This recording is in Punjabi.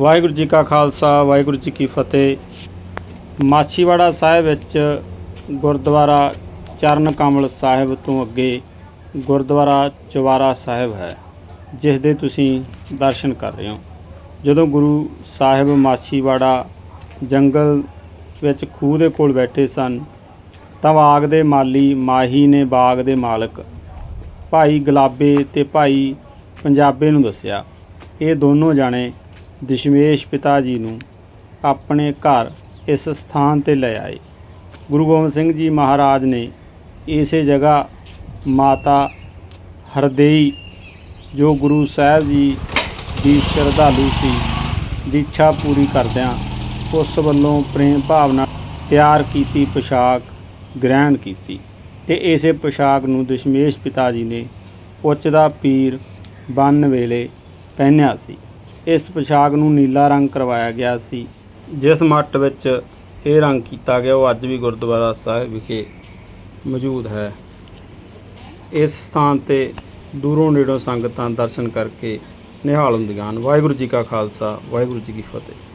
ਵਾਹਿਗੁਰੂ ਜੀ ਕਾ ਖਾਲਸਾ, ਵਾਹਿਗੁਰੂ ਜੀ ਕੀ ਫਤਿਹ। ਮਾਛੀਵਾੜਾ ਸਾਹਿਬ ਵਿੱਚ ਗੁਰਦੁਆਰਾ ਚਰਨ ਕਮਲ ਸਾਹਿਬ ਤੋਂ ਅੱਗੇ ਗੁਰਦੁਆਰਾ ਚਵਾਰਾ ਸਾਹਿਬ ਹੈ, ਜਿਸ ਦੇ ਤੁਸੀਂ ਦਰਸ਼ਨ ਕਰ ਰਹੇ ਹੋ। ਜਦੋਂ ਗੁਰੂ ਸਾਹਿਬ ਮਾਛੀਵਾੜਾ ਜੰਗਲ ਵਿੱਚ ਖੂਹ ਦੇ ਕੋਲ ਬੈਠੇ ਸਨ, ਤਾਂ ਬਾਗ ਦੇ ਮਾਲੀ ਮਾਹੀ ਨੇ ਬਾਗ ਦੇ ਮਾਲਕ ਭਾਈ ਗੁਲਾਬੇ ਤੇ ਭਾਈ ਪੰਜਾਬੇ ਨੂੰ ਦੱਸਿਆ, ਇਹ ਦੋਨੋਂ ਜਾਣੇ ਦਸ਼ਮੇਸ਼ ਪਿਤਾ ਜੀ ਨੂੰ ਆਪਣੇ ਘਰ ਇਸ ਸਥਾਨ ਤੇ ਲੈ ਆਏ। ਗੁਰੂ ਗੋਬਿੰਦ ਸਿੰਘ ਜੀ ਮਹਾਰਾਜ ਨੇ ਇਸੇ ਜਗ੍ਹਾ ਮਾਤਾ ਹਰਦੇਈ, ਜੋ ਗੁਰੂ ਸਾਹਿਬ ਜੀ ਦੀ ਸ਼ਰਧਾਲੂ ਸੀ, ਦੀ ਇੱਛਾ ਪੂਰੀ ਕਰਦਿਆਂ ਉਸ ਵੱਲੋਂ ਪ੍ਰੇਮ ਭਾਵਨਾ ਤਿਆਰ ਕੀਤੀ, ਪੋਸ਼ਾਕ ਗ੍ਰਹਿਣ ਕੀਤੀ ਤੇ ਇਸੇ ਪੋਸ਼ਾਕ ਨੂੰ ਦਸ਼ਮੇਸ਼ ਪਿਤਾ ਜੀ ਨੇ ਉੱਚ ਦਾ ਪੀਰ ਬੰਨ ਵੇਲੇ ਪਹਿਨਿਆ ਸੀ। ਇਸ ਪੋਸ਼ਾਕ ਨੂੰ ਨੀਲਾ ਰੰਗ ਕਰਵਾਇਆ ਗਿਆ ਸੀ। ਜਿਸ ਮੱਟ ਵਿੱਚ ਇਹ ਰੰਗ ਕੀਤਾ ਗਿਆ, ਉਹ ਅੱਜ ਵੀ ਗੁਰਦੁਆਰਾ ਸਾਹਿਬ ਵਿਖੇ ਮੌਜੂਦ ਹੈ। ਇਸ ਸਥਾਨ ਤੇ ਦੂਰੋਂ ਨੇੜੋਂ ਸੰਗਤਾਂ ਦਰਸ਼ਨ ਕਰਕੇ ਨਿਹਾਲ ਹੁੰਦੀਆਂ ਹਨ। ਵਾਹਿਗੁਰੂ ਜੀ ਕਾ ਖਾਲਸਾ, ਵਾਹਿਗੁਰੂ ਜੀ ਕੀ ਫਤਿਹ।